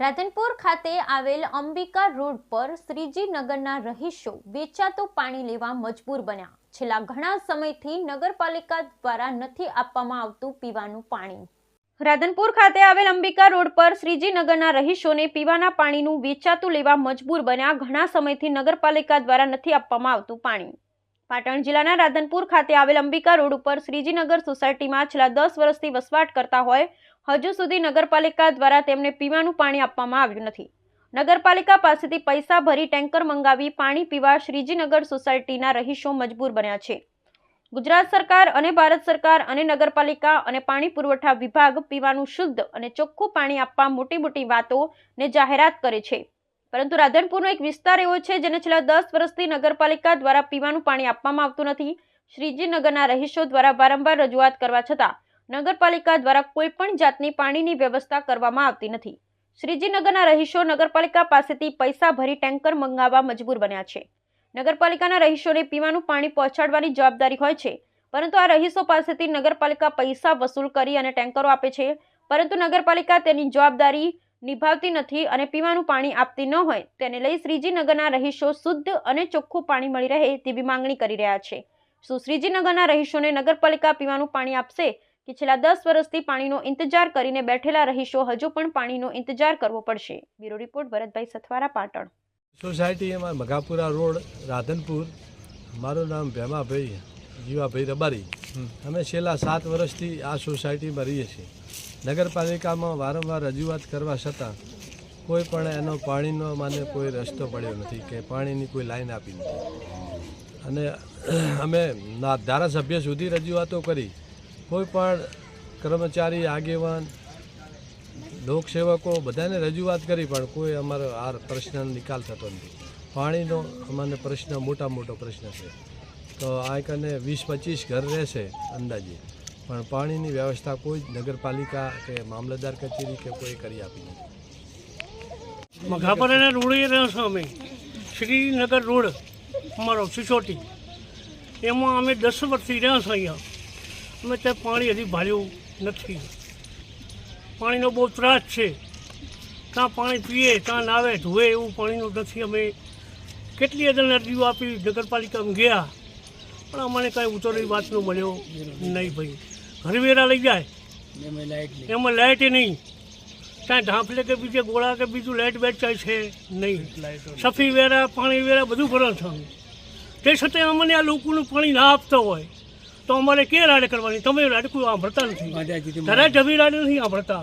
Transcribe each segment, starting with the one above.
રાધનપુર ખાતે આવેલ અંબિકા રોડ પર શ્રીજી નગરના રહીશો વેચાતું પાણી લેવા મજબૂર બન્યા. છેલ્લા ઘણા સમયથી નગરપાલિકા દ્વારા નથી આપવામાં આવતું પીવાનું પાણી. રાધનપુર ખાતે આવેલ અંબિકા રોડ પર શ્રીજી નગરના રહીશોને પીવાના પાણીનું વેચાતું લેવા મજબૂર બન્યા. ઘણા સમયથી નગરપાલિકા દ્વારા નથી આપવામાં આવતું પાણી. પાટણ જિલ્લાના રાધનપુર ખાતે આવેલ અંબિકા રોડ ઉપર શ્રીજીનગર સોસાયટીમાં છેલ્લા દસ વર્ષથી વસવાટ કરતા હોય, હજુ સુધી નગરપાલિકા દ્વારા તેમને પીવાનું પાણી આપવામાં આવ્યું નથી. નગરપાલિકા પાસેથી પૈસા ભરી ટેન્કર મંગાવી પાણી પીવા શ્રીજીનગર સોસાયટીના રહીશો મજબૂર બન્યા છે. ગુજરાત સરકાર અને ભારત સરકાર અને નગરપાલિકા અને પાણી પુરવઠા વિભાગ પીવાનું શુદ્ધ અને ચોખ્ખું પાણી આપવા મોટી મોટી વાતો ને જાહેરાત કરે છે. પરંતુ રાધનપુરનો એક વિસ્તાર એવો છે જેને છેલ્લા દસ વર્ષથી નગરપાલિકા દ્વારા પીવાનું પાણી આપવામાં આવતું નથી. શ્રીજીનગરના રહીશો દ્વારા વારંવાર રજૂઆત કરવા છતાં નગરપાલિકા દ્વારા કોઈ પણ જાતની પાણીની વ્યવસ્થા કરવામાં આવતી નથી. શ્રીજીનગરના રહીશો નગરપાલિકા પાસેથી પૈસા ભરી ટેન્કર મંગાવવા મજબૂર બન્યા છે. નગરપાલિકાના રહીશોને પીવાનું પાણી પહોંચાડવાની જવાબદારી હોય છે, પરંતુ આ રહીશો પાસેથી નગરપાલિકા પૈસા વસૂલ કરી અને ટેન્કરો આપે છે. પરંતુ નગરપાલિકા તેની જવાબદારી નિભાવતી નથી અને પીવાનું પાણી આપતી ન હોય તેને લઈ શ્રીજીનગરના રહીશો શુદ્ધ અને ચોખ્ખું પાણી મળી રહે તેવી માંગણી કરી રહ્યા છે. શું શ્રીજીનગરના રહીશોને નગરપાલિકા પીવાનું પાણી આપશે કે છેલ્લા દસ વર્ષથી પાણીનો ઇંતજાર કરીને બેઠેલા રહીશો હજુ પણ પાણીનો ઇંતજાર કરવો પડશે? Bureau report Bharatbhai Sathwara Patan. Society અમારા મઘાપુરા રોડ રાધનપુર. મારું નામ ભેમાભાઈ જીવાભાઈ રબારી. અમે છેલ્લા સાત વર્ષથી આ સોસાયટીમાં રહીએ છીએ. નગરપાલિકામાં વારંવાર રજૂઆત કરવા છતાં કોઈ પણ એનો પાણીનો મને કોઈ રસ્તો પડ્યો નથી કે પાણીની કોઈ લાઈન આપી નથી. અને અમે ધારાસભ્ય સુધી રજૂઆતો કરી કોઈ પણ કર્મચારી, આગેવાન, લોકસેવકો બધાને રજૂઆત કરી પણ કોઈ અમારો આ પ્રશ્નનો નિકાલ થતો નથી. પાણીનો અમારે પ્રશ્ન મોટા મોટો પ્રશ્ન છે. તો આ કને વીસ પચીસ ઘર રહેશે અંદાજે. પણ પાણીની વ્યવસ્થા કોઈ નગરપાલિકા કે મામલતદાર કચેરી કે કોઈ કરી આપી નથી. મઘાપરાના રોડે રહ્યો છો અમે. શ્રીનગર રોડ, અમારો સિસોટી. એમાં અમે દસ વર્ષથી રહ્યા છો અહીંયા. અમે ત્યાં પાણી હજી ભાળ્યું નથી. પાણીનો બહુ ત્રાસ છે. ત્યાં પાણી પીએ, ત્યાં નાવે, ધોવે એવું પાણીનું નથી. અમે કેટલી અદન અરજીઓ આપી નગરપાલિકામાં ગયા. પણ અમને કાંઈ ઉતરવી વાતનો મળ્યો નહીં ભાઈ. ઘરવેરા લઈ જાય. એમાં લાઇટ નહીં. ત્યાં ઢાંફલે કે બીજે ગોળા કે બીજું લાઇટ વેચાય છે નહીં. સફી વેરા પાણી વેરા બધું ભરણ છો તે છતાં અમને આ લોકોનું પાણી ના આપતા હોય. તો અમારે કે રાડે કરવાની? તમે રાડે કોઈ સાંભળતા નથી. તારા જમી રાડે નથી સાંભળતા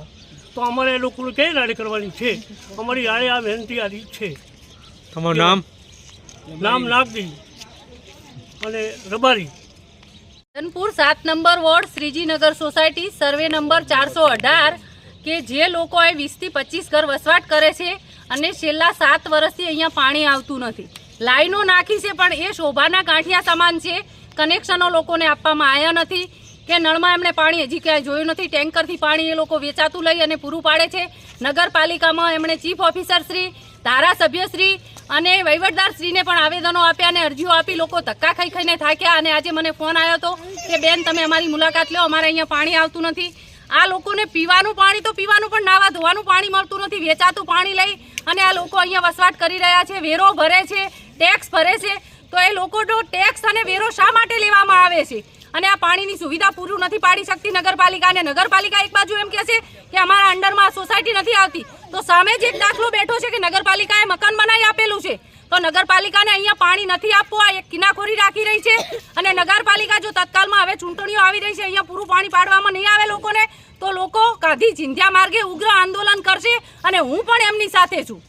તો અમારે એ લોકોને કે રાડે કરવાની છે? અમારી આડે આ વિનંતી આ રીત છે. તમારું નામ? નામ નાગદી અને રબારી. ધનપુર સાત number ward, Shrijinagar society, survey number ચારસો અઢાર, કે જે લોકો અહીં વીસથી પચીસ ઘર વસવાટ કરે છે અને છેલ્લા સાત વર્ષથી અહીંયા પાણી આવતું નથી. લાઈનો નાખી છે, પણ એ શોભાના ગાંઠિયા સમાન છે. કનેક્શનો લોકોને આપવામાં આવ્યા નથી કે નળમાં એમણે પાણી હજી ક્યાંય જોયું નથી. ટેન્કરથી પાણી એ લોકો વેચાતું લઈ અને પૂરું પાડે છે. નગરપાલિકામાં એમણે ચીફ ઓફિસર શ્રી ધારાસભ્યશ્રી અને વહીવટદારશ્રીને પણ આવેદનો આપ્યા અને અરજીઓ આપી લોકો ધક્કા ખાઈ ખાઈને થાક્યા અને આજે મને ફોન આવ્યો હતો કે બેન તમે અમારી મુલાકાત લો, અમારે અહીંયા પાણી આવતું નથી. આ લોકોને પીવાનું પાણી તો પીવાનું પણ નાવા ધોવાનું પાણી મળતું નથી, વેચાતું પાણી લઈ અને આ લોકો અહીંયા વસવાટ કરી રહ્યા છે, વેરો ભરે છે ટેક્સ ભરે છે. તો એ લોકોનો ટેક્સ અને વેરો શા માટે લેવામાં આવે છે? અને આ પાણીની સુવિધા પૂરું નથી પાડી શકતી નગરપાલિકા અને નગરપાલિકા એક બાજુ એમ કહે છે કે અમારા અંડરમાં સોસાયટી નથી આવતી. તો સામે જ એક દાખલો બેઠો છે કે નગરપાલિકાએ મકાન બનાવી આપેલું છે. તો નગરપાલિકાને અહીંયા પાણી નથી આપવું, આ એક કિનાખોરી રાખી રહી છે. અને નગરપાલિકા જો તત્કાલમાં હવે ચૂંટણીઓ આવી રહી છે, અહીંયા પૂરું પાણી પાડવામાં નહીં આવે લોકોને, તો લોકો કાઢી ચિંધ્યા માર્ગે ઉગ્ર આંદોલન કરશે અને હું પણ એમની સાથે છું.